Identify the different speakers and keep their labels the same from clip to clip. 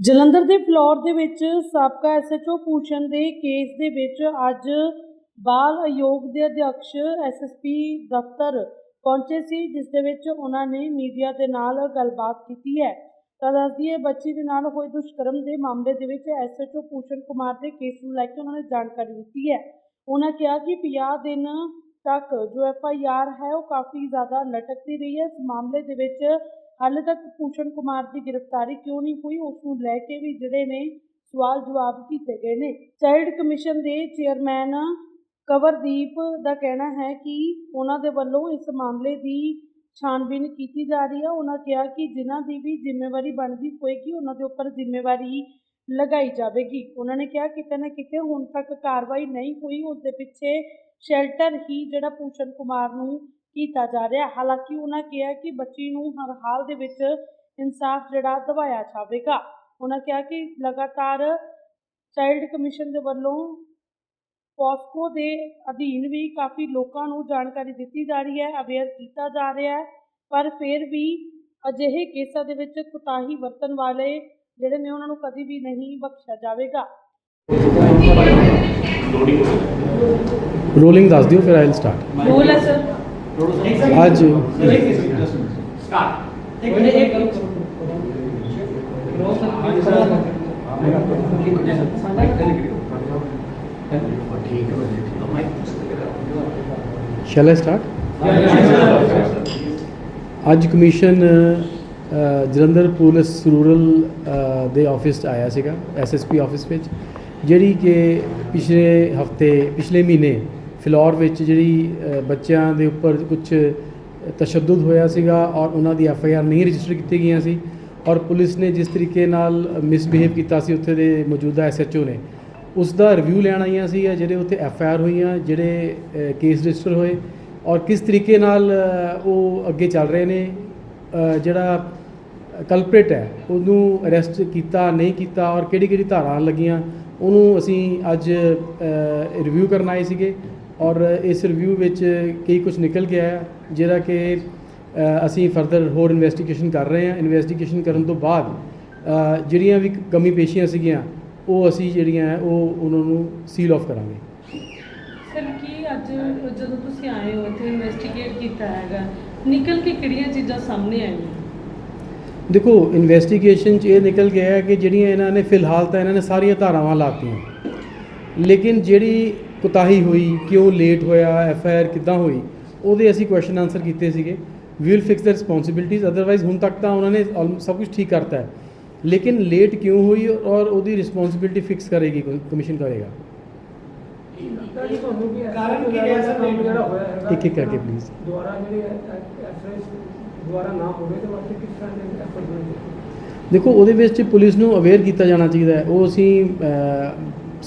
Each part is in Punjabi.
Speaker 1: ਜਲੰਧਰ ਦੇ ਫਲੋਰ ਦੇ ਵਿੱਚ ਸਾਬਕਾ ਐਸਐਚਓ ਪੂਸ਼ਨ ਦੇ ਕੇਸ ਦੇ ਵਿੱਚ ਅੱਜ ਬਾਲ ਆਯੋਗ ਦੇ ਅਧਿਕਸ਼ ਐਸਐਸਪੀ ਦਫ਼ਤਰ ਪਹੁੰਚੇ ਸੀ, ਜਿਸ ਦੇ ਵਿੱਚ ਉਹਨਾਂ ਨੇ ਮੀਡੀਆ ਦੇ ਨਾਲ ਗੱਲਬਾਤ ਕੀਤੀ ਹੈ। ਤਾਂ ਦੱਸਦੀ ਹੈ ਬੱਚੀ ਦੇ ਨਾਲ ਹੋਏ ਦੁਸ਼ਕਰਮ ਦੇ ਮਾਮਲੇ ਦੇ ਵਿੱਚ ਐਸਐਚਓ ਪੂਸ਼ਨ ਕੁਮਾਰ ਦੇ ਕੇਸ ਨੂੰ ਲੈ ਕੇ ਉਹਨਾਂ ਨੇ ਜਾਣਕਾਰੀ ਦਿੱਤੀ ਹੈ। ਉਹਨਾਂ ਕਿਹਾ ਕਿ 50 ਦਿਨ ਤੱਕ ਜੋ ਐਫ ਆਈ ਆਰ ਹੈ, ਉਹ ਕਾਫੀ ਜ਼ਿਆਦਾ ਲਟਕਦੀ ਰਹੀ ਹੈ। ਇਸ ਮਾਮਲੇ ਦੇ ਵਿੱਚ ਹਾਲੇ ਤੱਕ ਭੂਸ਼ਣ ਕੁਮਾਰ ਦੀ ਗ੍ਰਿਫਤਾਰੀ ਕਿਉਂ ਨਹੀਂ ਹੋਈ? ਉਸ ਨੂੰ ਲੈ ਕੇ ਵੀ ਜਿਹੜੇ ਨੇ ਸਵਾਲ ਜਵਾਬ ਕੀਤੇ ਗਏ ਨੇ। ਚਾਈਲਡ ਕਮਿਸ਼ਨ ਦੇ ਚੇਅਰਮੈਨ ਕਵਰਦੀਪ ਦਾ ਕਹਿਣਾ ਹੈ ਕਿ ਉਹਨਾਂ ਦੇ ਵੱਲੋਂ ਇਸ ਮਾਮਲੇ ਦੀ ਛਾਨਬੀਨ ਕੀਤੀ ਜਾ ਰਹੀ ਹੈ। ਉਹਨਾਂ ਕਿਹਾ ਕਿ ਜਿਨ੍ਹਾਂ ਦੀ ਵੀ ਜ਼ਿੰਮੇਵਾਰੀ ਬਣਦੀ ਹੋਏਗੀ, ਉਹਨਾਂ ਦੇ ਉੱਪਰ ਜ਼ਿੰਮੇਵਾਰੀ ਲਗਾਈ ਜਾਵੇਗੀ। ਉਹਨਾਂ ਨੇ ਕਿਹਾ ਕਿਤੇ ਨਾ ਕਿਤੇ ਹੁਣ ਤੱਕ ਕਾਰਵਾਈ ਨਹੀਂ ਹੋਈ। ਉਸ ਦੇ ਪਿੱਛੇ ਸ਼ੈਲਟਰ ਹੀ ਜਿਹੜਾ ਭੂਸ਼ਣ ਕੁਮਾਰ ਨੂੰ ਕੀਤਾ ਜਾ ਰਿਹਾ ਹਾਲਾਂਕਿ ਉਹਨਾਂ ਕਿਹਾ ਕਿ ਬੱਚੀ ਨੂੰ ਹਰ ਹਾਲ ਦੇ ਵਿੱਚ ਇਨਸਾਫ ਜਿਹੜਾ ਦਿਵਾਇਆ ਜਾਵੇਗਾ। ਉਹਨਾਂ ਕਿਹਾ ਕਿ ਲਗਾਤਾਰ ਚਾਈਲਡ ਕਮਿਸ਼ਨ ਦੇ ਵੱਲੋਂ ਪੋਸਕੋ ਦੇ ਅਧੀਨ ਵੀ ਕਾਫੀ ਲੋਕਾਂ ਨੂੰ ਜਾਣਕਾਰੀ ਦਿੱਤੀ ਜਾ ਰਹੀ ਹੈ ਅਵੇਅਰ ਕੀਤਾ ਜਾ ਰਿਹਾ ਹੈ। ਪਰ ਫਿਰ ਵੀ ਅਜਿਹੇ ਕੇਸਾਂ ਦੇ ਵਿੱਚ ਕੁਤਾਹੀ ਵਰਤਣ ਵਾਲੇ ਜਿਹੜੇ ਨੇ ਉਹਨਾਂ ਨੂੰ ਕਦੀ ਵੀ ਨਹੀਂ ਬਖਸ਼ਿਆ ਜਾਵੇਗਾ।
Speaker 2: ਰੋਲਿੰਗ ਦੱਸ ਦਿਓ ਫਿਰ ਆਈਲ ਸਟਾਰਟ
Speaker 1: ਰੋਲ ਹੈ ਸਰ
Speaker 2: ਅੱਜ ਸ਼ੈਲ ਆਈ ਸਟਾਰਟ ਅੱਜ ਕਮਿਸ਼ਨ ਅ, ਜਲੰਧਰ ਪੁਲਿਸ ਰੂਰਲ ਅ, ਦੇ ਆਫਿਸ 'ਚ ਆਇਆ ਸੀਗਾ ਐਸਐਸਪੀ ਆਫਿਸ ਵਿੱਚ ਜਿਹੜੀ ਕਿ ਪਿਛਲੇ ਹਫ਼ਤੇ ਪਿਛਲੇ ਮਹੀਨੇ ਫਿਲੌਰ ਵਿੱਚ ਜਿਹੜੀ ਬੱਚਿਆਂ ਦੇ ਉੱਪਰ ਕੁਝ ਤਸ਼ੱਦਦ ਹੋਇਆ ਸੀਗਾ ਔਰ ਉਹਨਾਂ ਦੀ ਐਫ ਆਈ ਆਰ ਨਹੀਂ ਰਜਿਸਟਰ ਕੀਤੀ ਗਈਆਂ ਸੀ ਔਰ ਪੁਲਿਸ ਨੇ ਜਿਸ ਤਰੀਕੇ ਨਾਲ ਮਿਸਬਿਹੇਵ ਕੀਤਾ ਸੀ ਉੱਥੇ ਦੇ ਮੌਜੂਦਾ ਐਸਐਚਓ ਨੇ, ਉਸ ਦਾ ਰਿਵਿਊ ਲੈਣ ਆਈਆਂ ਸੀ ਜਿਹੜੇ ਉੱਥੇ ਐਫ ਆਈ ਆਰ ਹੋਈਆਂ, ਜਿਹੜੇ ਕੇਸ ਰਜਿਸਟਰ ਹੋਏ ਔਰ ਕਿਸ ਤਰੀਕੇ ਨਾਲ ਉਹ ਅੱਗੇ ਚੱਲ ਰਹੇ ਨੇ ਜਿਹੜਾ ਕਲਪ੍ਰੇਟ ਹੈ, ਉਹਨੂੰ ਅਰੈਸਟ ਕੀਤਾ, ਨਹੀਂ ਕੀਤਾ ਔਰ ਕਿਹੜੀ ਕਿਹੜੀ ਧਾਰਾਵਾਂ ਲੱਗੀਆਂ, ਉਹਨੂੰ ਅਸੀਂ ਅੱਜ ਰਿਵਿਊ ਕਰਨ ਆਏ ਸੀਗੇ ਔਰ ਇਸ ਰਿਵਿਊ ਵਿੱਚ ਕਈ ਕੁਝ ਨਿਕਲ ਕੇ ਆਇਆ ਜਿਹੜਾ ਕਿ ਅਸੀਂ ਫਰਦਰ ਹੋਰ ਇਨਵੈਸਟੀਗੇਸ਼ਨ ਕਰ ਰਹੇ ਹਾਂ। ਇਨਵੈਸਟੀਗੇਸ਼ਨ ਕਰਨ ਤੋਂ ਬਾਅਦ ਜਿਹੜੀਆਂ ਵੀ ਕਮੀ ਪੇਸ਼ੀਆਂ ਸੀਗੀਆਂ ਉਹ ਅਸੀਂ ਜਿਹੜੀਆਂ ਹੈ ਉਹ ਉਹਨਾਂ ਨੂੰ ਸੀਲ ਆਫ ਕਰਾਂਗੇ।
Speaker 3: ਸਰ ਕੀ ਅੱਜ ਜਦੋਂ ਤੁਸੀਂ ਆਏ ਹੋ ਇੱਥੇ ਇਨਵੈਸਟੀਗੇਟ ਕੀਤਾ ਹੈਗਾ ਨਿਕਲ ਕੇ ਕਿਹੜੀਆਂ ਚੀਜ਼ਾਂ ਸਾਹਮਣੇ ਆਈਆਂ?
Speaker 2: ਦੇਖੋ ਇਨਵੈਸਟੀਗੇਸ਼ਨ 'ਚ ਇਹ ਨਿਕਲ ਗਿਆ ਹੈ ਕਿ ਜਿਹੜੀਆਂ ਇਹਨਾਂ ਨੇ ਫਿਲਹਾਲ ਤਾਂ ਇਹਨਾਂ ਨੇ ਸਾਰੀਆਂ ਧਾਰਾਵਾਂ ਲਾਤੀਆਂ ਲੇਕਿਨ ਜਿਹੜੀ ਕੁਤਾਹੀ ਹੋਈ ਕਿਉਂ ਲੇਟ ਹੋਇਆ ਐਫ ਆਈ ਆਰ ਕਿੱਦਾਂ ਹੋਈ ਉਹਦੇ ਅਸੀਂ ਕੁਐਸਚਨ ਆਨਸਰ ਕੀਤੇ ਸੀਗੇ। We will fix the responsibilities otherwise ਹੁਣ ਤੱਕ ਤਾਂ ਉਹਨਾਂ ਨੇ ਸਭ ਕੁਝ ਠੀਕ ਕਰਤਾ ਹੈ। ਲੇਕਿਨ ਲੇਟ ਕਿਉਂ ਹੋਈ ਔਰ ਉਹਦੀ ਰਿਸਪੌਂਸਿਬਿਲਟੀ ਫਿਕਸ ਕਰੇਗੀ ਕਮਿਸ਼ਨ ਕਰੇਗਾ?
Speaker 4: ਕਾਰਨ ਕੀ ਰਿਹਾ ਸਰ? ਕੰਮ ਜਿਹੜਾ ਹੋਇਆ ਹੈਗਾ
Speaker 2: ਇੱਕ ਇੱਕ ਕਰਕੇ ਪਲੀਜ਼
Speaker 4: ਦੁਆਰਾ ਜਿਹੜੇ ਐਫਐਸ ਦੁਆਰਾ ਨਾ ਹੋਵੇ ਤੇ ਵਾਸਤੇ ਕਿਸ ਤਰ੍ਹਾਂ ਦੇ ਐਫਰਟ ਹੋਣਗੇ?
Speaker 2: ਦੇਖੋ ਉਹਦੇ ਵਿੱਚ ਪੁਲਿਸ ਨੂੰ ਅਵੇਅਰ ਕੀਤਾ ਜਾਣਾ ਚਾਹੀਦਾ ਹੈ। ਉਹ ਅਸੀਂ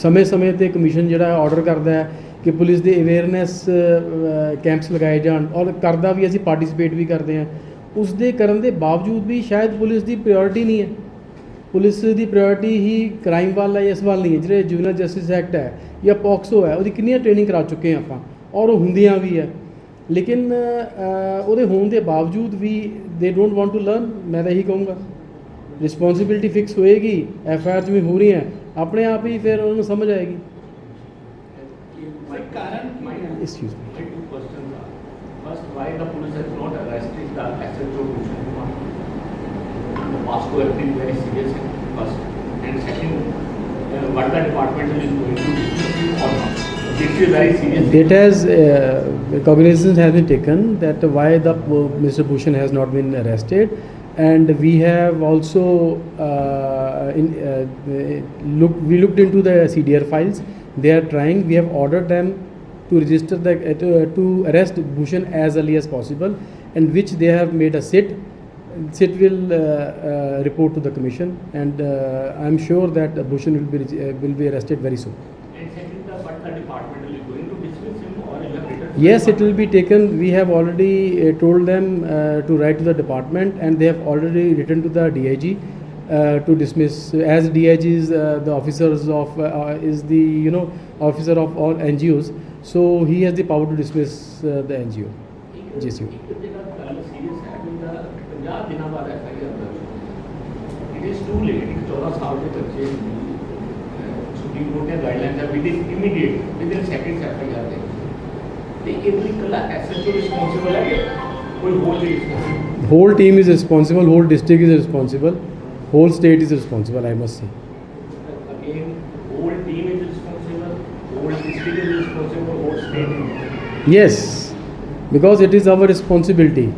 Speaker 2: ਸਮੇਂ-ਸਮੇਂ ਤੇ ਕਮਿਸ਼ਨ ਜਿਹੜਾ ਆਰਡਰ ਕਰਦਾ ਹੈ ਕਿ ਪੁਲਿਸ ਦੇ ਅਵੇਅਰਨੈਸ ਕੈਂਪਸ ਲਗਾਏ ਜਾਣ ਔਰ ਕਰਦਾ ਵੀ ਅਸੀਂ ਪਾਰਟਿਸਿਪੇਟ ਵੀ ਕਰਦੇ ਹਾਂ। ਉਸ ਦੇ ਕਰਨ ਦੇ ਬਾਵਜੂਦ ਵੀ ਸ਼ਾਇਦ ਪੁਲਿਸ ਦੀ ਪ੍ਰਾਇੋਰਟੀ ਨਹੀਂ ਹੈ। ਪੁਲਿਸ ਦੀ ਪ੍ਰਾਇੋਰਟੀ ਹੀ ਕ੍ਰਾਈਮ ਵੱਲ ਹੈ, ਇਸ ਵੱਲ ਨਹੀਂ ਹੈ। ਜਿਹੜੇ ਜੁਵਨਲ ਜਸਟਿਸ ਐਕਟ ਹੈ ਜਾਂ ਪੌਕਸੋ ਹੈ, ਉਹਦੀ ਕਿੰਨੀਆਂ ਟ੍ਰੇਨਿੰਗ ਕਰਾ ਚੁੱਕੇ ਹਾਂ ਆਪਾਂ ਔਰ ਉਹ ਹੁੰਦੀਆਂ ਵੀ ਹੈ। ਲੇਕਿਨ ਉਹਦੇ ਹੋਣ ਦੇ ਬਾਵਜੂਦ ਵੀ ਦੇ ਡੋਂਟ ਵਾਂਟ ਟੂ ਲਰਨ ਮੈਂ ਤਾਂ ਇਹੀ ਕਹੂੰਗਾ। ਰਿਸਪੌਂਸਿਬਿਲਟੀ ਫਿਕਸ ਹੋਏਗੀ ਐਫ ਆਈ ਆਰ ਜਿਵੇਂ ਹੋ ਰਹੀ ਹੈ ਆਪਣੇ ਆਪ ਹੀ ਫਿਰ ਉਹਨਾਂ ਨੂੰ ਸਮਝ ਆਏਗੀ
Speaker 5: ਕਾਰਨ ਕੀ ਹੈ
Speaker 2: Excuse me.
Speaker 5: Two questions are. First, why the police has not arrested the SHO Bhushan Kumar? The past two have been very serious first. And second, uh, what the department is going to do or not. This is very serious.
Speaker 2: It has uh, cognizance has been taken that why the Mr. Bhushan has not been arrested, and we have also uh, in, uh, look we looked into the CDR files. They are trying. We have ordered them to register the uh, to, to arrest Bhushan as early as possible, and which they have made a sit. Sit will uh, uh, report to the commission, and uh, I'm sure that Bhushan will be uh, will be arrested very soon.
Speaker 5: And second, the, what the department is going to dismiss him or you have written?
Speaker 2: Yes, it will be taken. We have already uh, told them uh, to write to the department, and they have already written to the DIG uh, to dismiss. As DIG is uh, the officers of uh, is the you know officer of all NGOs, so he has the power to dismiss uh, the NGO,
Speaker 5: GSU. It is too late. चौदह साल के बच्चे सुप्रीम कोर्ट ने guideline within immediate within seconds F I the is responsible the whole team is responsible.
Speaker 2: Whole team is responsible, whole district is responsible, whole state is responsible, I must say.
Speaker 5: Again, whole team is responsible, whole district is responsible, whole state is responsible.
Speaker 2: Yes, because it is our responsibility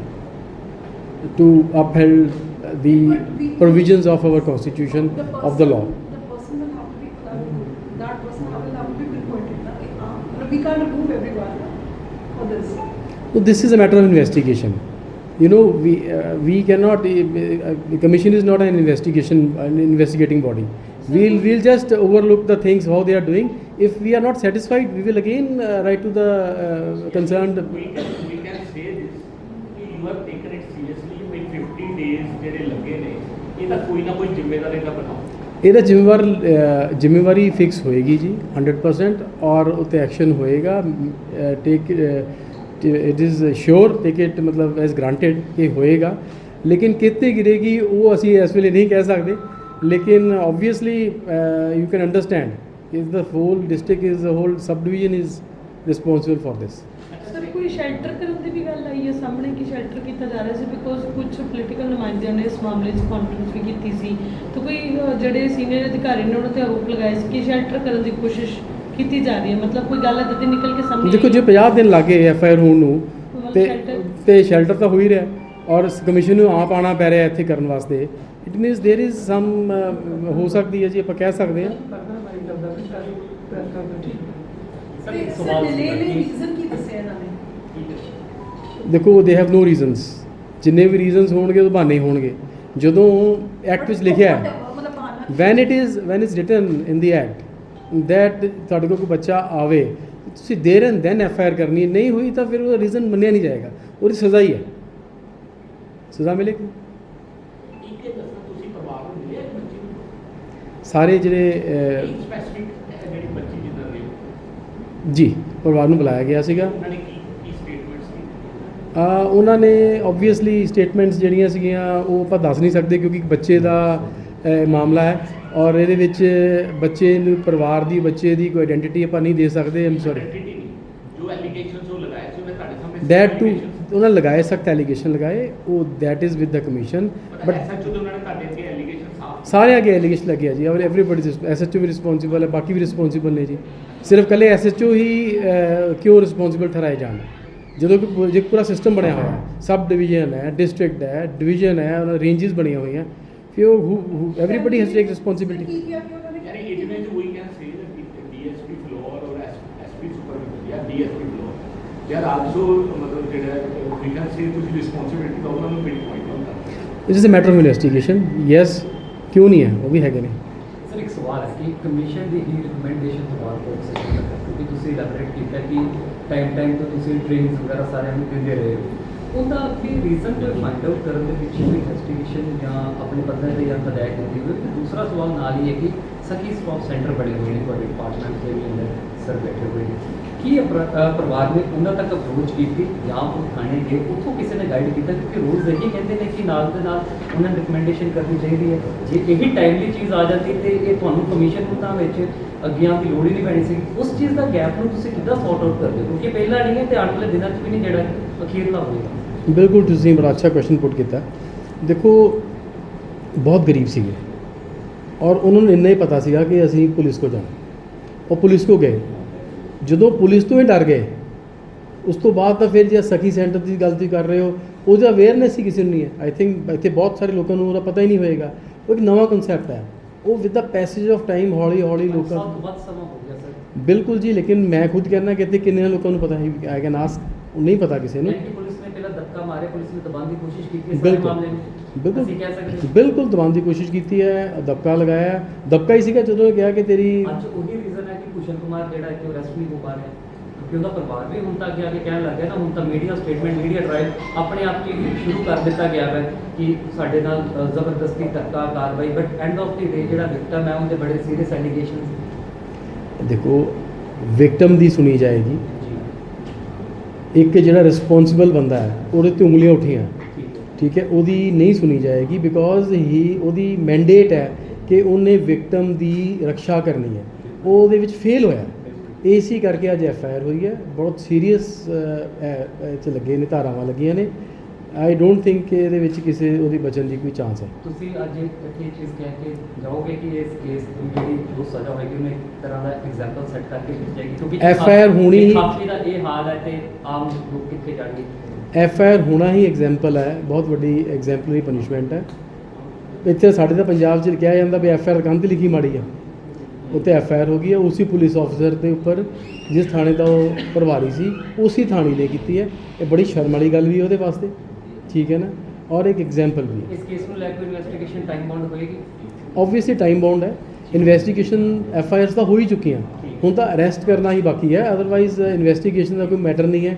Speaker 2: to uphold the provisions of our constitution, of the law.
Speaker 6: this.
Speaker 2: So this is a matter of investigation. You know, we uh, we cannot. Uh, uh, the commission is not an investigation an investigating body. We'll we'll just overlook the things how they are doing. If we are not satisfied, we will again uh, write to the uh, concerned.
Speaker 5: we can, we can say this, ਕਿ you have taken it seriously, we 50 days ਜਿਹੜੇ ਲੱਗੇ ਨੇ, ਇਹਦਾ ਕੋਈ ਨਾ ਕੋਈ ਜ਼ਿੰਮੇਵਾਰ ਇਹਦਾ ਬਣਾਓ।
Speaker 2: ਇਹਦਾ ਜ਼ਿੰਮੇਵਾਰ ਜ਼ਿੰਮੇਵਾਰੀ ਫਿਕਸ ਹੋਏਗੀ ਜੀ 100% ਔਰ ਉਤੇ ਐਕਸ਼ਨ ਹੋਏਗਾ। Take it is sure take it ਮਤਲਬ ਐਸ ਗ੍ਰਾਂਟਡ ਕਿ ਹੋਏਗਾ। ਲੇਕਿਨ ਕਿਤੇ ਗਿਰੇਗੀ, ਉਹ ਅਸੀਂ ਇਸ ਵੇਲੇ ਨਹੀਂ ਕਹਿ ਸਕਦੇ। ਲੇਕਿਨ obviously you can understand is the whole district is the whole subdivision is responsible for this
Speaker 3: sir ਕੋਈ ਸ਼ੈਲਟਰ ਕਰਨ ਦੀ ਵੀ ਗੱਲ ਆਈ ਹੈ ਸਾਹਮਣੇ ਕਿ ਸ਼ੈਲਟਰ ਕੀਤਾ ਜਾ ਰਿਹਾ ਸੀ ਬਿਕੋਜ਼ ਕੁਝ ਪੋਲੀਟੀਕਲ ਨੁਮਾਇੰਦਿਆਂ ਨੇ ਇਸ ਮਾਮਲੇ 'ਚ ਕਾਨਫਰੰਸ ਵੀ ਕੀਤੀ ਸੀ ਤਾਂ ਕੋਈ ਅਹ, ਜਿਹੜੇ ਸੀਨੀਅਰ ਅਧਿਕਾਰੀ ਨੇ ਉਹਨਾਂ ਤੇ ਆਰੋਪ ਲਗਾਏ ਸੀ ਕਿ ਸ਼ੈਲਟਰ ਕਰਨ ਦੀ ਕੋਸ਼ਿਸ਼ ਕੀਤੀ ਜਾ ਰਹੀ ਹੈ ਮਤਲਬ ਕੋਈ ਗੱਲ ਇੱਦਾਂ ਦੀ ਨਿਕਲ ਕੇ ਸਾਹਮਣੇ
Speaker 2: ਦੇਖੋ
Speaker 3: ਆਈ
Speaker 2: ਜੇ
Speaker 3: ਹੈ?
Speaker 2: 50 ਦਿਨ ਲੱਗੇ ਐਫ ਆਈ ਆਰ ਹੋਣ ਨੂੰ ਤੇ
Speaker 3: shelter-
Speaker 2: ਤੇ ਸ਼ੈਲਟਰ ਤਾਂ ਹੋ ਹੀ ਰਿਹਾ ਔਰ ਕਮਿਸ਼ਨ ਨੂੰ ਆਪ ਆਣਾ ਪੈ ਰਿਹਾ ਇੱਥੇ ਕਰਨ ਵਾਸਤੇ it means there is some ਹੋ ਸਕਦੀ ਹੈ ਜੀ ਆਪਾਂ ਕਹਿ ਸਕਦੇ ਹਾਂ
Speaker 4: ਕਰਦਾ ਮੈਂ ਕਰਦਾ ਵੀ ਸਾਰੀ ਪ੍ਰੈਸ ਕਾਨਫਰੰਸ ਠੀਕ ਹੈ
Speaker 6: ਸਰ ਇੱਕ ਸਵਾਲ ਡਿਲੇ ਲਈ ਰੀਜ਼ਨ ਕੀ ਦੱਸਿਆ ਇਹਨਾਂ ਨੇ
Speaker 2: ਦੇਖੋ ਦੇ ਹੈਵ ਨੋ ਰੀਜ਼ਨਸ ਜਿੰਨੇ ਵੀ ਰੀਜ਼ਨਸ ਹੋਣਗੇ ਉਹ ਬਹਾਨੇ ਹੋਣਗੇ। ਜਦੋਂ ਐਕਟ ਵਿੱਚ ਲਿਖਿਆ ਹੈ when it is when is written in the act that ਤੁਹਾਡੇ ਕੋਲ ਕੋਈ ਬੱਚਾ ਆਵੇ ਤੁਸੀਂ there and then F I R ਕਰਨੀ ਨਹੀਂ ਹੋਈ ਤਾਂ ਫਿਰ ਉਹਦਾ ਰੀਜ਼ਨ ਮੰਨਿਆ ਨਹੀਂ ਜਾਏਗਾ। ਉਹਦੀ ਸਜ਼ਾ ਹੀ ਹੈ। ਸਜ਼ਾ ਮਿਲੇਗੀ? ਸਾਰੇ ਜਿਹੜੇ ਜੀ ਪਰਿਵਾਰ ਨੂੰ ਬੁਲਾਇਆ ਗਿਆ ਸੀਗਾ
Speaker 5: ਉਹਨਾਂ ਨੇ ਕੀ ਕੀ ਸਟੇਟਮੈਂਟਸ ਦਿੱਤੀ
Speaker 2: ਆ ਉਹਨਾਂ ਨੇ ਆਬਵੀਅਸਲੀ ਸਟੇਟਮੈਂਟਸ ਜਿਹੜੀਆਂ ਸੀਗੀਆਂ ਉਹ ਆਪਾਂ ਦੱਸ ਨਹੀਂ ਸਕਦੇ ਕਿਉਂਕਿ ਬੱਚੇ ਦਾ ਮਾਮਲਾ ਹੈ ਔਰ ਇਹਦੇ ਵਿੱਚ ਬੱਚੇ ਨੂੰ ਪਰਿਵਾਰ ਦੀ ਬੱਚੇ ਦੀ ਕੋਈ ਆਇਡੈਂਟੀਟੀ ਆਪਾਂ ਨਹੀਂ ਦੇ ਸਕਦੇ ਆਮ ਸੌਰੀ।
Speaker 5: ਜੋ allegations ਉਹ ਲਗਾਏ ਸੀ ਉਹਨੇ ਤੁਹਾਡੇ ਸਾਹਮਣੇ
Speaker 2: ਦੈਟ ਟੂ ਉਹਨਾਂ ਲਗਾਏ ਸਖਤ ਐਲੀਗੇਸ਼ਨ ਲਗਾਏ ਉਹ that is with the commission
Speaker 5: but SHO ਦੇ ਉਹਨਾਂ ਨੇ ਤੁਹਾਡੇ ਅੱਗੇ allegation ਸਾਫ਼
Speaker 2: ਸਾਰੇ ਅੱਗੇ ਐਲੀਗੇਸ਼ਨ ਲੱਗਿਆ ਜੀ ਔਰ ਐਵਰੀਬਾਡੀ ਐਸਐਚਓ ਵੀ ਰਿਸਪੌਂਸਿਬਲ ਹੈ ਬਾਕੀ ਵੀ ਰਿਸਪੌਂਸਿਬਲ ਨੇ ਜੀ। ਸਿਰਫ ਕੱਲੇ ਐਸਐਚਓ ਹੀ ਕਿਉਂ ਰਿਸਪੌਂਸਿਬਲ ਠਹਿਰਾਏ ਜਾਣ? ਜਦੋਂ ਕਿ ਪੂ- ਜੇ ਪੂਰਾ ਸਿਸਟਮ ਬਣਿਆ ਹੋਇਆ ਹੈ ਸਬ ਡਿਵੀਜ਼ਨ ਹੈ ਡਿਸਟ੍ਰਿਕਟ ਹੈ ਡਿਵੀਜ਼ਨ ਹੈ ਉਹਨਾਂ ਰੇਂਜਸ ਬਣੀਆਂ ਹੋਈਆਂ ਫਿਰ ਉਹ everybody has to take responsibility
Speaker 6: ਕੀ ਕਿਹਾ ਕਿ ਉਹਨਾਂ ਨੇ
Speaker 5: ਯਾਨੀ ਇਹਦੇ ਵਿੱਚ ਵੀ can say that DSP Phillaur ਔਰ ਐਸਪੀ ਸੁਪਰਵਾਈਜ਼ਰ ਜਾਂ ਡੀਐਸਪੀ ਫਲੋਰ ਦੇ ਆਰ ਆਲਸੋ ਮਤਲਬ ਜਿਹੜਾ ਵੀ ਕੈਨ ਸੇ ਤੁਸੀਂ ਰਿਸਪੌਂਸਿਬਿਲਿਟੀ ਦਾ ਉਹਨਾਂ ਨੂੰ ਪਿੰਨ ਪੁਆਇੰਟ ਹੁੰਦਾ
Speaker 2: it is a matter of investigation yes ਕਿਉਂ ਨਹੀਂ ਹੈ ਉਹ ਵੀ ਹੈਗੇ ਨੇ
Speaker 7: ਸਰ ਇੱਕ ਸਵਾਲ ਹੈ ਕਿ ਕਮਿਸ਼ਨ ਦੀ ਹੀ ਰਿਕਮੈਂਡੇਸ਼ਨ ਤੋਂ ਬਾਅਦ ਕੋਈ ਸੈਸ਼ਨ ਲੱਗਾ ਕਿਉਂਕਿ ਤੁਸੀਂ ਇਲੈਬੋਰੇਟ ਕੀਤਾ ਕਿ ਟਾਈਮ ਟਾਈਮ ਤੋਂ ਤੁਸੀਂ ਟ੍ਰੇਨਿੰਗਸ ਵਗੈਰਾ ਸਾਰਿਆਂ ਨੂੰ ਦਿੰਦੇ ਰਹੇ ਹੋ। ਉਹਦਾ ਕੀ ਰੀਜ਼ਨ ਕੋਈ ਫਾਈਂਡ ਆਊਟ ਕਰਨ ਦੇ ਵਿੱਚ ਇਨਵੈਸਟੀਗੇਸ਼ਨ ਜਾਂ ਆਪਣੇ ਪੱਧਰ ਤੇ ਜਾਂ ਹਦਾਇਤ ਦਿੱਤੀ ਹੋਈ ਤੇ ਦੂਸਰਾ ਸਵਾਲ ਨਾਲ ਹੀ ਹੈ ਕਿ ਸਖੀ ਸਪਾਟ ਸੈਂਟਰ ਬਣੇ ਹੋਏ ਨੇ ਤੁਹਾਡੇ ਡਿਪਾਰਟਮੈਂਟ ਦੇ ਵੀ ਅੰਦਰ ਸਰ ਬੈਠੇ ਹੋਏ ਨੇ। ਕੀ ਪਰਿਵਾਰ ਨੇ ਉਹਨਾਂ ਤੱਕ ਅਪਰੋਚ ਕੀਤੀ? ਜਾਂ ਉਹ ਥਾਣੇ ਗਏ? ਉੱਥੋਂ ਕਿਸੇ ਨੇ ਗਾਈਡ ਕੀਤਾ? ਕਿਉਂਕਿ ਰੋਜ਼ ਇਹੀ ਕਹਿੰਦੇ ਨੇ ਕਿ ਨਾਲ ਦੇ ਨਾਲ ਉਹਨਾਂ ਨੂੰ ਰਿਕਮੈਂਡੇਸ਼ਨ ਕਰਨੀ ਚਾਹੀਦੀ ਹੈ। ਜੇ ਇਹੀ ਟਾਈਮਲੀ ਚੀਜ਼ ਆ ਜਾਂਦੀ ਤੇ ਇਹ ਤੁਹਾਨੂੰ ਕਮਿਸ਼ਨ ਨੂੰ ਤਾਂ ਵਿੱਚ ਅੱਗਿਆਂ ਦੀ ਲੋੜ ਹੀ ਨਹੀਂ ਪੈਣੀ ਸੀ। ਉਸ ਚੀਜ਼ ਦਾ ਗੈਪ ਨੂੰ ਤੁਸੀਂ ਕਿੱਦਾਂ ਸੌਰਟ ਆਊਟ ਕਰਦੇ ਹੋ? ਕਿਉਂਕਿ ਪਹਿਲਾਂ ਨਹੀਂ ਹੈ ਤੇ ਆਉਣ ਵਾਲੇ ਦਿਨਾਂ 'ਚ ਵੀ ਨਹੀਂ ਜਿਹੜਾ ਅਖੀਰਲਾ ਹੋਏਗਾ।
Speaker 2: ਬਿਲਕੁਲ, ਤੁਸੀਂ ਬੜਾ ਅੱਛਾ ਕੁਐਸਚਨ ਪੁੱਟ ਕੀਤਾ। ਦੇਖੋ, ਬਹੁਤ ਗਰੀਬ ਸੀਗੇ। ਔਰ ਉਹਨਾਂ ਨੂੰ ਇੰਨਾ ਹੀ ਪਤਾ ਸੀਗਾ ਕਿ ਅਸੀਂ ਪੁਲਿਸ ਕੋ ਜਾਣਾ। ਉਹ ਪੁਲਿਸ ਕੋ ਗਏ। ਜਦੋਂ ਪੁਲਿਸ ਤੋਂ ਹੀ ਡਰ ਗਏ ਉਸ ਤੋਂ ਬਾਅਦ ਤਾਂ ਫਿਰ ਜੇ ਸਖੀ ਸੈਂਟਰ ਦੀ ਗੱਲ ਤੁਸੀਂ ਕਰ ਰਹੇ ਹੋ ਉਹਦਾ ਅਵੇਅਰਨੈਸ ਹੀ ਕਿਸੇ ਨੂੰ ਨਹੀਂ ਹੈ। ਆਈ ਥਿੰਕ ਇੱਥੇ ਬਹੁਤ ਸਾਰੇ ਲੋਕਾਂ ਨੂੰ ਉਹਦਾ ਪਤਾ ਹੀ ਨਹੀਂ ਹੋਏਗਾ। ਉਹ ਇੱਕ ਨਵਾਂ ਕਨਸੈਪਟ ਹੈ। ਉਹ with the passage of time ਹੌਲੀ ਹੌਲੀ ਲੋਕਾਂ
Speaker 7: ਤੋਂ ਵੱਧ ਸਮਾਂ ਹੋ ਗਿਆ ਸਰ।
Speaker 2: ਬਿਲਕੁਲ ਜੀ ਲੇਕਿਨ ਮੈਂ ਖੁਦ ਕਹਿੰਦਾ ਕਿ ਇੱਥੇ ਕਿੰਨੇ ਲੋਕਾਂ ਨੂੰ ਪਤਾ ਹੈ ਆਈ ਕੈਨ ਆਸਕ ਨਹੀਂ ਪਤਾ ਕਿਸੇ ਨੂੰ।
Speaker 7: ਪੁਲਿਸ ਨੇ ਪਹਿਲਾਂ ਧੱਕਾ ਮਾਰਿਆ ਪੁਲਿਸ ਨੇ ਦਬਾਉਣ ਦੀ ਕੋਸ਼ਿਸ਼ ਕੀਤੀ ਇਸ। ਮਾਮਲੇ ਨੂੰ।
Speaker 2: ਬਿਲਕੁਲ। ਬਿਲਕੁਲ ਦਬਾਉਣ ਦੀ ਕੋਸ਼ਿਸ਼ ਕੀਤੀ ਹੈ ਦਬਕਾ ਲਗਾਇਆ। ਦਬਕਾ ਹੀ ਸੀਗਾ ਜਦੋਂ ਇਹ ਕਿਹਾ ਕਿ ਤੇਰੀ
Speaker 7: ਅੱਜ ਉਹੀ ਰੀਜ਼ਨ ਹੈ ਕਿ ਕੁਸ਼ਨ ਕੁਮਾਰ ਜਿਹੜਾ ਉਹ ਅਰੈਸਟ ਨਹੀਂ ਹੋ। ਪਾ ਰਿਹਾ ਕਿਉਂਕਿ ਉਹਦਾ ਪਰਿਵਾਰ ਵੀ ਹੁਣ ਤੱਕ ਆ ਕੇ ਕਹਿਣ ਲੱਗ ਗਿਆ ਨਾ ਹੁਣ ਤਾਂ ਮੀਡੀਆ ਸਟੇਟਮੈਂਟ ਮੀਡੀਆ ਟ੍ਰਾਇਲ ਆਪਣੇ ਆਪ ਹੀ ਸ਼ੁਰੂ ਕਰ ਦਿੱਤਾ ਗਿਆ ਹੈ ਕਿ ਸਾਡੇ ਨਾਲ ਜ਼ਬਰਦਸਤੀ ਧੱਕਾ ਕਾਰਵਾਈ but end of the day ਜਿਹੜਾ ਵਿਕਟਮ ਹੈ ਉਹਦੇ ਬੜੇ ਸੀਰੀਅਸ ਐਲੀਗੇਸ਼ਨਸ
Speaker 2: ਦੇਖੋ ਵਿਕਟਮ ਦੀ ਸੁਣੀ ਜਾਏਗੀ। ਇੱਕ ਜਿਹੜਾ ਰਿਸਪੌਂਸਿਬਲ ਬੰਦਾ ਹੈ ਉਹਦੇ ਤੇ ਉਂਗਲੀਆਂ ਉੱਠੀਆਂ।
Speaker 7: ਠੀਕ ਹੈ।
Speaker 2: ਠੀਕ ਹੈ ਉਹਦੀ ਨਹੀਂ ਸੁਣੀ ਜਾਏਗੀ ਬਿਕੋਜ਼ ਹੀ ਉਹਦੀ ਮੈਂਡੇਟ ਹੈ ਕਿ ਉਹਨੇ ਵਿਕਟਮ ਦੀ ਰੱਖਿਆ ਕਰਨੀ ਹੈ। ਉਹ ਉਹਦੇ ਵਿੱਚ ਫੇਲ ਹੋਇਆ। ਏਸੀ ਕਰਕੇ ਅੱਜ ਐਫ ਆਈ ਆਰ ਹੋਈ ਹੈ। ਬਹੁਤ ਸੀਰੀਅਸ ਚ ਲੱਗੇ ਨੇ ਧਾਰਾਵਾਂ ਲੱਗੀਆਂ ਨੇ। ਆਈ ਡੋਂਟ ਥਿੰਕ ਕਿ ਇਹਦੇ ਵਿੱਚ ਕਿਸੇ ਉਹਦੀ ਬਚਣ ਦੀ ਕੋਈ ਚਾਂਸ ਹੈ।
Speaker 7: ਤੁਸੀਂ ਅੱਜ ਇਹ ਚੀਜ਼ ਕਹਿ ਕੇ ਜਾਓਗੇ ਕਿ ਇਸ ਕੇਸ ਦੀ ਜਿਹੜੀ ਜੋ ਸਜ਼ਾ ਹੋਏਗੀ ਉਹਨੂੰ ਇੱਕ ਤਰ੍ਹਾਂ ਦਾ ਐਗਜ਼ਾਮਪਲ ਸੈੱਟ ਕਰਕੇ ਦਿੱਤੀ ਜਾਏਗੀ ਕਿਉਂਕਿ
Speaker 2: FIR ਹੋਣੀ ਹੀ-
Speaker 7: ਕਾਫੀ ਦਾ ਇਹ ਹਾਲ ਹੈ ਤੇ ਆਮ ਲੋਕ ਕਿੱਥੇ ਜਾਣਗੇ?
Speaker 2: ਐਫ ਆਈ ਆਰ ਹੋਣਾ ਹੀ ਐਗਜ਼ਾਮਪਲ ਹੈ। ਬਹੁਤ ਵੱਡੀ ਐਗਜ਼ਾਮਪਲਰੀ ਪਨਿਸ਼ਮੈਂਟ ਹੈ। ਇੱਥੇ ਸਾਡੇ ਤਾਂ ਪੰਜਾਬ 'ਚ ਕਿਹਾ ਜਾਂਦਾ ਵੀ ਐਫ ਆਈ ਆਰ ਕੰਧ ਲਿਖੀ ਮਾੜੀ ਆ। ਉੱਤੇ ਐਫ ਆਈ ਆਰ ਹੋ ਗਈ ਹੈ ਉਸੇ ਪੁਲਿਸ ਅਫਸਰ ਦੇ ਉੱਪਰ ਜਿਸ ਥਾਣੇ ਦਾ ਉਹ ਪ੍ਰਭਾਰੀ ਸੀ ਉਸੇ ਥਾਣੇ ਨੇ ਕੀਤੀ ਹੈ। ਇਹ ਬੜੀ ਸ਼ਰਮ ਵਾਲੀ ਗੱਲ ਵੀ ਹੈ ਉਹਦੇ ਵਾਸਤੇ ਠੀਕ ਹੈ ਨਾ? ਔਰ ਇੱਕ ਐਗਜ਼ਾਮਪਲ ਵੀ
Speaker 7: ਇਸ ਕੇਸ ਨੂੰ ਲੈ ਕੇ ਇਨਵੈਸਟੀਗੇਸ਼ਨ ਟਾਈਮ ਬਾਉਂਡ ਹੋਏਗੀ?
Speaker 2: ਆਬਵੀਅਸਲੀ ਟਾਈਮ ਬਾਉਂਡ ਹੈ। ਇਨਵੈਸਟੀਗੇਸ਼ਨ ਐਫ ਆਈ ਆਰਸ ਤਾਂ ਹੋ ਹੀ ਚੁੱਕੀਆਂ। ਹੁਣ ਤਾਂ ਅਰੈਸਟ ਕਰਨਾ ਹੀ ਬਾਕੀ ਹੈ। ਅਦਰਵਾਈਜ਼ ਇਨਵੈਸਟੀਗੇਸ਼ਨ ਦਾ ਕੋਈ ਮੈਟਰ ਨਹੀਂ ਹੈ।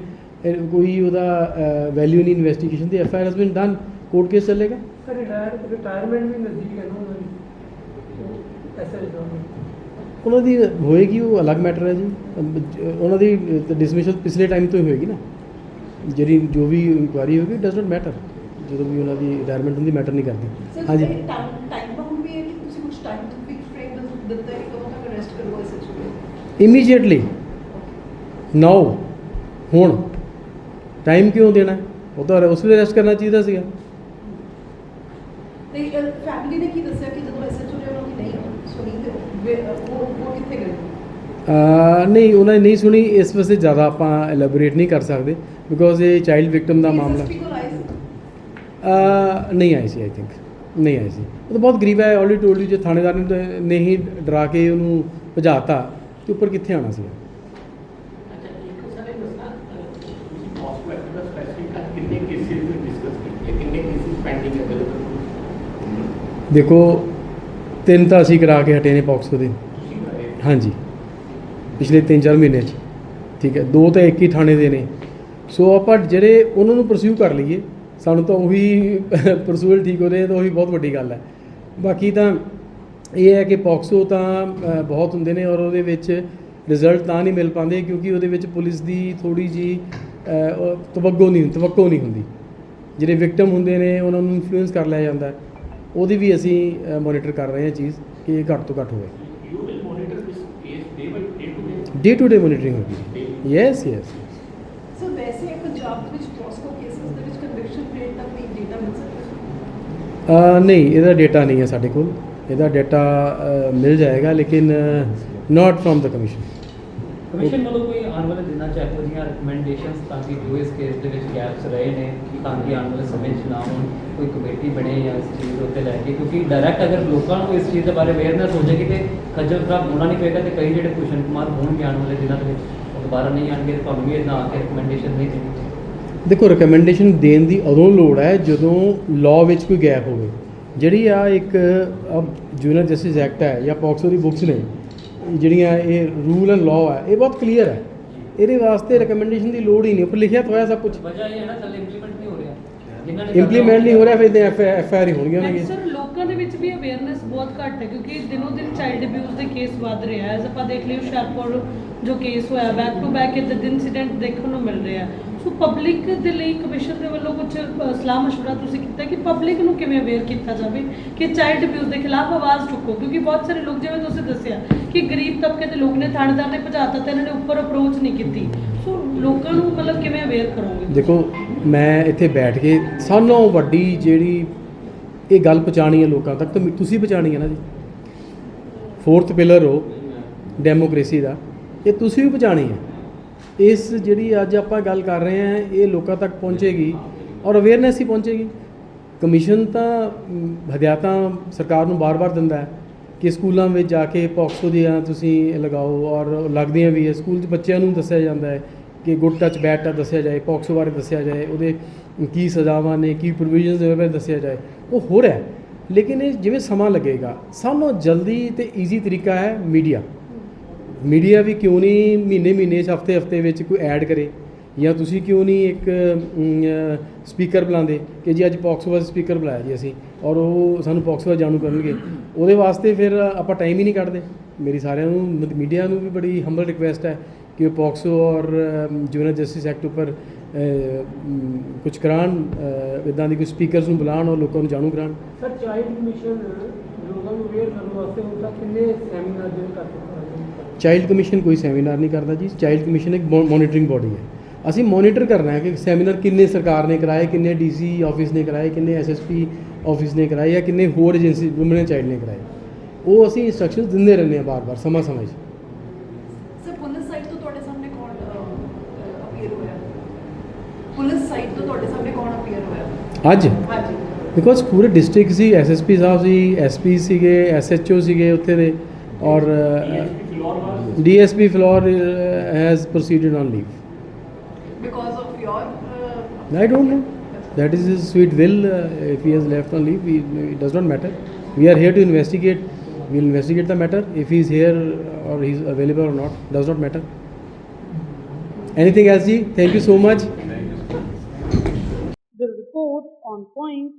Speaker 2: ਕੋਈ ਉਹਦਾ ਵੈਲਿਊ ਨਹੀਂ investigation the. F I R has been done court case ਚੱਲੇਗਾ।
Speaker 4: ਸਰ ਰਿਟਾਇਰ ਰਿਟਾਇਰਮੈਂਟ ਵੀ ਨਜ਼ਦੀਕ ਹੈ ਨਾ ਉਹਨਾਂ ਦੀ। ਐਸਐਸ ਦਾ
Speaker 2: ਉਹਨਾਂ ਦੀ ਹੋਏਗੀ ਉਹ ਅਲੱਗ ਮੈਟਰ ਹੈ ਜੀ। ਉਹਨਾਂ ਦੀ ਡਿਸਮਿਸਲ ਪਿਛਲੇ ਟਾਈਮ ਤੋਂ ਹੀ ਹੋਏਗੀ ਨਾ। ਜਿਹੜੀ ਜੋ ਵੀ ਇਨਕੁਆਇਰੀ ਹੋਗੀ ਡਸ ਨਾਟ ਮੈਟਰ ਜਦੋਂ ਵੀ ਉਹਨਾਂ ਦੀ ਰਿਟਾਇਰਮੈਂਟ ਹੁੰਦੀ ਮੈਟਰ ਨਹੀਂ ਕਰਦੀ। ਹਾਂਜੀ।
Speaker 6: ਟਾਈਮ ਟਾਈਮ ਬਾਉਂਡ ਵੀ ਹੈ ਕਿ ਤੁਸੀਂ ਕੁਝ ਟਾਈਮ ਤੋਂ ਫਿਕਸ ਫਰੇਮ ਦਿੱਤਾ ਹੈ ਕਿ ਕਦੋਂ ਤੱਕ ਅਰੈਸਟ ਕਰੋ ਐਸਐਚਓ
Speaker 2: ਇਮੀਡੀਏਟਲੀ ਨਾਓ ਹੁਣ। ਟਾਈਮ ਕਿਉਂ ਦੇਣਾ ਉਹ ਤਾਂ ਉਸ ਵੇਲੇ ਅਰੈਸਟ ਕਰਨਾ ਚਾਹੀਦਾ ਸੀਗਾ।
Speaker 6: ਤੇ ਫੈਮਿਲੀ ਨੇ ਕੀ ਦੱਸਿਆ ਕਿ ਜਦੋਂ ਐਸਐਚਓ ਨੇ ਉਹਨਾਂ ਨਹੀਂ ਸੁਣੀ ਤੇ ਉਹ ਉਹ ਕਿੱਥੇ ਗਏ?
Speaker 2: ਨਹੀਂ ਉਹਨਾਂ ਨੇ ਨਹੀਂ ਸੁਣੀ। ਇਸ ਵਾਸਤੇ ਜ਼ਿਆਦਾ ਆਪਾਂ ਐਲੈਬੋਰੇਟ ਨਹੀਂ ਕਰ ਸਕਦੇ ਬਿਕੋਜ਼ ਇਹ ਚਾਈਲਡ ਵਿਕਟਮ ਦਾ ਮਾਮਲਾ। ਨਹੀਂ ਆਈ ਸੀ ਆਈ ਥਿੰਕ ਨਹੀਂ ਆਈ ਸੀ। ਉਹ ਤਾਂ ਬਹੁਤ ਗਰੀਬ ਹੈ। ਆਲਰੇਡੀ ਟੋਲਡ ਯੂ ਜੇ ਥਾਣੇਦਾਰ ਨੇ ਤਾਂ ਨੇ ਹੀ ਡਰਾ ਕੇ ਉਹਨੂੰ ਭਜਾਤਾ ਤੇ ਉੱਪਰ ਕਿੱਥੇ ਆਣਾ ਸੀ
Speaker 5: ਅੱਛਾ ਇੱਕ ਸਾਰੇ ਦੱਸਣਾ ਤੁਸੀਂ ਪੋਸਟ ਐਕਟ ਦਾ ਸਪੈਸੀਫਿਕ ਕਿੰਨੇ ਕੇਸਿਸ ਵਿੱਚ ਡਿਸਕਸ ਕੀਤੇ ਕਿੰਨੇ ਕੇਸਿਸ ਪੈਂਡਿੰਗ ਹੈ ਬਿਲਕੁਲ
Speaker 2: ਦੇਖੋ, ਤਿੰਨ ਤਾਂ ਅਸੀਂ ਕਰਾ ਕੇ ਹਟੇ ਨੇ ਪੌਕਸੋ ਦੇ ਹਾਂਜੀ। ਪਿਛਲੇ 3-4 ਮਹੀਨੇ 'ਚ। ਠੀਕ ਹੈ, ਦੋ ਤਾਂ ਇੱਕ ਹੀ ਥਾਣੇ ਦੇ ਨੇ। ਸੋ ਆਪਾਂ ਜਿਹੜੇ ਉਹਨਾਂ ਨੂੰ ਪਰਸਿਊ ਕਰ ਲਈਏ, ਸਾਨੂੰ ਤਾਂ ਉਹੀ ਪਰਸੂਅਲ ਠੀਕ ਹੋ ਰਹੇ ਤਾਂ ਉਹੀ ਬਹੁਤ ਵੱਡੀ ਗੱਲ ਹੈ। ਬਾਕੀ ਤਾਂ ਇਹ ਹੈ ਕਿ ਪੌਕਸੋ ਤਾਂ ਬਹੁਤ ਹੁੰਦੇ ਨੇ ਔਰ ਉਹਦੇ ਵਿੱਚ ਰਿਜ਼ਲਟ ਤਾਂ ਨਹੀਂ ਮਿਲ ਪਾਉਂਦੇ ਕਿਉਂਕਿ ਉਹਦੇ ਵਿੱਚ ਪੁਲਿਸ ਦੀ ਥੋੜੀ ਜੀ ਤਵੱਗੋ ਨਹੀਂ, ਤਵੱਕੋ ਨਹੀਂ ਹੁੰਦੀ। ਜਿਹੜੇ ਵਿਕਟਮ ਹੁੰਦੇ ਨੇ, ਉਹਨਾਂ ਨੂੰ ਇਨਫਲੂਐਂਸ ਕਰ ਲਿਆ ਜਾਂਦਾ ਹੈ। ਉਹਦੀ ਵੀ ਅਸੀਂ ਮੋਨੀਟਰ ਕਰ ਰਹੇ ਹਾਂ ਚੀਜ਼ ਕਿ ਇਹ ਘੱਟ ਤੋਂ ਘੱਟ ਹੋਵੇ।
Speaker 5: You will monitor this case day by day to day.
Speaker 2: Day to day monitoring ਹੋਗੀ ਯੈਸ ਯੈਸ
Speaker 6: ਸੋ ਵੈਸੇ ਪੰਜਾਬ ਦੇ ਵਿੱਚ ਪੋਸਕੋ ਕੇਸਸ ਦੇ ਵਿੱਚ ਕਨਵਿਕਸ਼ਨ ਰੇਟ ਦਾ ਕੋਈ ਡੇਟਾ ਮਿਲ ਸਕਦਾ ਹੈ?
Speaker 2: ਨਹੀਂ ਇਹਦਾ ਡਾਟਾ ਨਹੀਂ ਹੈ ਸਾਡੇ ਕੋਲ। ਇਹਦਾ ਡਾਟਾ ਮਿਲ ਜਾਏਗਾ ਲੇਕਿਨ not from the commission
Speaker 7: commission ਵੱਲੋਂ ਕੋਈ ਆਉਣ ਵਾਲੇ ਦਿਨਾਂ 'ਚ ਇਹੋ ਜਿਹੀਆਂ ਰეკਮੈਂਡੇਸ਼ਨਸ ਤਾਂ ਕਿ ਜੋ ਇਸ ਕੇਸ ਦੇ ਵਿੱਚ ਗੈਪਸ ਰਹੇ ਨੇ ਤਾਂ ਕਿ ਆਉਣ ਵਾਲੇ ਸਮੇਂ 'ਚ ਨਾ ਹੋਣ ਕੋਈ ਕਮੇਟੀ ਬਣੇ ਜਾਂ ਇਸ ਚੀਜ਼ ਉੱਤੇ ਲੈ ਕੇ ਕਿਉਂਕਿ ਡਾਇਰੈਕਟ ਅਗਰ ਲੋਕਾਂ ਨੂੰ ਇਸ ਚੀਜ਼ ਦੇ ਬਾਰੇ ਅਵੇਅਰਨੈਸ ਹੋ ਜਾਏਗੀ ਤੇ ਖੱਜਲ ਖਰਾਬ ਹੋਣਾ ਨਹੀਂ ਪਏਗਾ ਤੇ ਕਈ ਜਿਹੜੇ ਕੁਸ਼ਨ ਕੁਮਾਰ ਹੋਣਗੇ ਆਉਣ ਵਾਲੇ ਦਿਨਾਂ ਦੇ ਵਿੱਚ ਉਹ ਦੁਬਾਰਾ ਨਹੀਂ ਆਣਗੇ ਤੁਹਾਨੂੰ ਵੀ ਇਹਨਾਂ ਆ ਕੇ ਰეკਮੈਂਡੇਸ਼ਨ ਨਹੀਂ ਦੇਣੀ
Speaker 2: ਦੇਖੋ ਰეკਮੈਂਡੇਸ਼ਨ ਦੇਣ ਦੀ ਉਦੋਂ ਲੋੜ ਹੈ ਜਦੋਂ ਲਾਅ ਵਿੱਚ ਕੋਈ ਗੈਪ ਹੋਵੇ। ਜਿਹੜੀ ਆ ਇੱਕ ਅਬ ਜੂਨੀਅਰ ਜਸਟਿਸ ਐਕਟ ਹੈ ਜਾਂ ਪੌਕਸੋ ਦੀ ਬੁੱਕਸ ਨੇ ਜਿਹੜੀਆਂ ਇਹ ਰੂਲ ਐਂਡ ਲਾਅ ਹੈ ਇਹ ਬਹੁਤ ਕਲੀਅਰ ਹੈ। ਇਹਦੇ ਵਾਸਤੇ ਰეკਮੈਂਡੇਸ਼ਨ ਦੀ ਲੋੜ ਹੀ ਨਹੀਂ ਉੱਪਰ ਲਿਖਿਆ ਹੋਇਆ ਸਭ ਕੁਝ
Speaker 7: ਵਜ੍ਹਾ ਇਹ ਹੈ ਨਾ ਥੱਲੇ ਇੰਪਲੀਮੈਂਟ ਜਿਨ੍ਹਾਂ ਨੇ ਕਰਨਾ
Speaker 2: ਇੰਪਲੀਮੈਂਟ ਨਹੀਂ ਹੋ ਰਿਹਾ ਫਿਰ ਤੇ ਐਫ ਐਫ ਆਰ ਹੀ ਹੋਣਗੀਆਂ ਉਹਨਾਂ
Speaker 3: ਸਰ ਲੋਕਾਂ ਦੇ ਵਿੱਚ ਵੀ ਅਵੇਅਰਨੈਸ ਬਹੁਤ ਘੱਟ ਹੈ ਕਿਉਂਕਿ ਦਿਨੋ ਦਿਨ ਚਾਈਲਡ ਅਬਿਊਜ਼ ਦੇ ਕੇਸ ਵੱਧ ਰਿਹਾ ਹੈ ਆਪਾਂ ਦੇਖ ਲਈਏ ਹੁਸ਼ਿਆਰਪੁਰ ਜੋ ਕੇਸ ਹੋਇਆ ਬੈਕ ਟੂ ਬੈਕ ਇਦਾਂ ਦੇ ਇਨਸੀਡੈਂਟ ਦੇਖਣ ਨੂੰ ਮਿਲ ਰਿਹਾ। ਸੋ ਪਬਲਿਕ ਦੇ ਲਈ ਕਮਿਸ਼ਨ ਦੇ ਵੱਲੋਂ ਕੁਝ ਸਲਾਹ ਮਸ਼ਵਰਾ ਤੁਸੀਂ ਕੀਤਾ ਕਿ ਪਬਲਿਕ ਨੂੰ ਕਿਵੇਂ ਅਵੇਅਰ ਕੀਤਾ ਜਾਵੇ ਕਿ ਚਾਈਲਡ ਅਬਿਊਜ਼ ਦੇ ਖਿਲਾਫ ਆਵਾਜ਼ ਚੁੱਕੋ? ਕਿਉਂਕਿ ਬਹੁਤ ਸਾਰੇ ਲੋਕ ਜਿਵੇਂ ਤੁਸੀਂ ਦੱਸਿਆ ਕਿ ਗਰੀਬ ਤਬਕੇ ਦੇ ਲੋਕ ਨੇ ਥਾਣੇਦਾਰ ਨੇ ਭਜਾਤਾ ਤੇ ਇਹਨਾਂ ਨੇ ਉੱਪਰ ਅਪਰੋਚ ਨਹੀਂ ਕੀਤੀ। ਸੋ ਲੋਕਾਂ ਨੂੰ ਮਤਲਬ ਕਿਵੇਂ ਅਵੇਅਰ ਕਰੋਗੇ
Speaker 2: ਦੇਖੋ, ਮੈਂ ਇੱਥੇ ਬੈਠ ਕੇ ਸਾਨੋਂ ਵੱਡੀ ਜਿਹੜੀ ਇਹ ਗੱਲ ਪਹੁੰਚਾਣੀ ਹੈ ਲੋਕਾਂ ਤੱਕ ਤਾਂ ਤੁਸੀਂ ਪਹੁੰਚਾਣੀ ਹੈ ਨਾ ਜੀ। ਫੋਰਥ ਪਿਲਰ ਹੋ ਡੈਮੋਕ੍ਰੇਸੀ ਦਾ। ਇਹ ਤੁਸੀਂ ਵੀ ਪਹੁੰਚਾਣੀ ਹੈ। ਇਸ ਜਿਹੜੀ ਅੱਜ ਆਪਾਂ ਗੱਲ ਕਰ ਰਹੇ ਹਾਂ, ਇਹ ਲੋਕਾਂ ਤੱਕ ਪਹੁੰਚੇਗੀ ਔਰ ਅਵੇਅਰਨੈਸ ਹੀ ਪਹੁੰਚੇਗੀ। ਕਮਿਸ਼ਨ ਤਾਂ ਹਦਾਇਤਾਂ ਸਰਕਾਰ ਨੂੰ ਬਾਰ-ਬਾਰ ਦਿੰਦਾ ਹੈ ਕਿ ਸਕੂਲਾਂ ਵਿੱਚ ਜਾ ਕੇ ਪੌਕਸੋ ਦੀਆਂ ਤੁਸੀਂ ਲਗਾਓ ਔਰ ਲੱਗਦੀਆਂ ਵੀ ਹੈ। ਸਕੂਲ 'ਚ ਬੱਚਿਆਂ ਨੂੰ ਦੱਸਿਆ ਜਾਂਦਾ ਹੈ ਕਿ ਗੁੱਡ ਟੱਚ, ਬੈਡ ਟੱਚ ਦੱਸਿਆ ਜਾਏ, ਪੌਕਸੋ ਬਾਰੇ ਦੱਸਿਆ ਜਾਏ, ਉਹਦੇ ਕੀ ਸਜ਼ਾਵਾਂ ਨੇ, ਕੀ ਪ੍ਰੋਵੀਜ਼ਨਸ ਦੇ ਬਾਰੇ ਦੱਸਿਆ ਜਾਏ, ਉਹ ਹੋ ਰਿਹਾ ਹੈ। ਲੇਕਿਨ ਇਹ ਜਿਵੇਂ ਸਮਾਂ ਲੱਗੇਗਾ ਸਭ ਸਾਨੂੰ ਜਲਦੀ ਤੇ ਈਜ਼ੀ ਤਰੀਕਾ ਹੈ ਮੀਡੀਆ ਮੀਡੀਆ ਵੀ ਕਿਉਂ ਨਹੀਂ ਮਹੀਨੇ ਮਹੀਨੇ, ਚ ਹਫ਼ਤੇ ਹਫ਼ਤੇ ਵਿੱਚ ਕੋਈ ਐਡ ਕਰੇ? ਜਾਂ ਤੁਸੀਂ ਕਿਉਂ ਨਹੀਂ ਇੱਕ ਸਪੀਕਰ ਬੁਲਾਉਂਦੇ ਕਿ ਜੀ ਅੱਜ ਪੌਕਸੋ ਵਾਸਤੇ ਸਪੀਕਰ ਬੁਲਾਇਆ ਜੀ ਅਸੀਂ, ਔਰ ਉਹ ਸਾਨੂੰ ਪੌਕਸੋ ਦਾ ਜਾਣੂ ਕਰਨਗੇ? ਉਹਦੇ ਵਾਸਤੇ ਫਿਰ ਆਪਾਂ ਟਾਈਮ ਹੀ ਨਹੀਂ ਕੱਢਦੇ। ਮੇਰੀ ਸਾਰਿਆਂ ਨੂੰ ਮੀਡੀਆ ਨੂੰ ਵੀ ਬੜੀ ਹੰਬਲ ਰਿਕੁਐਸਟ ਹੈ ਕਿ ਉਹ ਪੌਕਸੋ ਔਰ ਜੂਨੀਅਰ ਜਸਟਿਸ ਐਕਟ ਉੱਪਰ ਕੁਝ ਕਰਾਉਣ ਇਦਾਂ ਦੀ ਕੋਈ ਸਪੀਕਰਸ ਨੂੰ ਬੁਲਾਉਣ ਔਰ ਲੋਕਾਂ ਨੂੰ ਜਾਣੂ ਕਰਾਉਣ
Speaker 4: ਸਰ ਚਾਈਲਡ ਕਮਿਸ਼ਨ ਲੋਕਾਂ ਨੂੰ ਅਵੇਅਰ ਕਰਨ ਵਾਸਤੇ ਹੁਣ ਤੱਕ ਕਿੰਨੇ ਸੈਮੀਨਾਰ ਜਿਹੜੇ ਕਰ ਚੁੱਕੇ
Speaker 2: ਚਾਈਲਡ ਕਮਿਸ਼ਨ ਕੋਈ ਸੈਮੀਨਾਰ ਨਹੀਂ ਕਰਦਾ ਜੀ ਚਾਈਲਡ ਕਮਿਸ਼ਨ ਇੱਕ ਮੋਨੀਟਰਿੰਗ ਬੋਡੀ ਹੈ ਅਸੀਂ ਮੋਨੀਟਰ ਕਰਨਾ ਹੈ ਕਿ ਸੈਮੀਨਾਰ ਕਿੰਨੇ ਸਰਕਾਰ ਨੇ ਕਰਾਏ ਕਿੰਨੇ ਡੀਸੀ ਆਫਿਸ ਨੇ ਕਰਾਏ ਕਿੰਨੇ ਐਸਐਸਪੀ ਆਫਿਸ ਨੇ ਕਰਾਏ ਜਾਂ ਕਿੰਨੇ ਹੋਰ ਏਜੰਸੀ ਵੂਮਨ ਚਾਈਲਡ ਨੇ ਕਰਾਏ ਉਹ ਅਸੀਂ ਇੰਸਟਰਕਸ਼ਨਸ ਦਿੰਦੇ ਰਹਿੰਦੇ ਹਾਂ ਬਾਰ-ਬਾਰ ਸਮਾਂ-ਸਮਾਂ 'ਚ
Speaker 6: ਸਰ ਪੁਲਿਸ ਸਾਈਡ ਤੋਂ ਤੁਹਾਡੇ ਸਾਹਮਣੇ ਕੌਣ ਅਪੀਅਰ ਹੋਇਆ ਪੁਲਿਸ ਸਾਈਡ ਤੋਂ ਤੁਹਾਡੇ ਸਾਹਮਣੇ ਕੌਣ ਅਪੀਅਰ ਹੋਇਆ
Speaker 2: ਅੱਜ
Speaker 6: ਹਾਂਜੀ
Speaker 2: ਬਿਕੋਜ਼ ਪੂਰੇ ਡਿਸਟ੍ਰਿਕਟ ਸੀ ਐਸਐਸਪੀ ਸਾਹਿਬ ਸੀ ਐਸਪੀ ਸੀਗੇ ਐਸਐਚਓ ਸੀਗੇ ਉੱਥੇ ਦੇ ਔਰ
Speaker 5: floor was
Speaker 2: DSP Phillaur has proceeded on leave
Speaker 6: because of your
Speaker 2: I don't know. That is his sweet will. Uh, if he has left on leave, we, it does not matter. We are here to investigate. We'll investigate the matter. If he is here or he is available or not, does not matter. Anything else, Ji? Thank you so much.
Speaker 1: point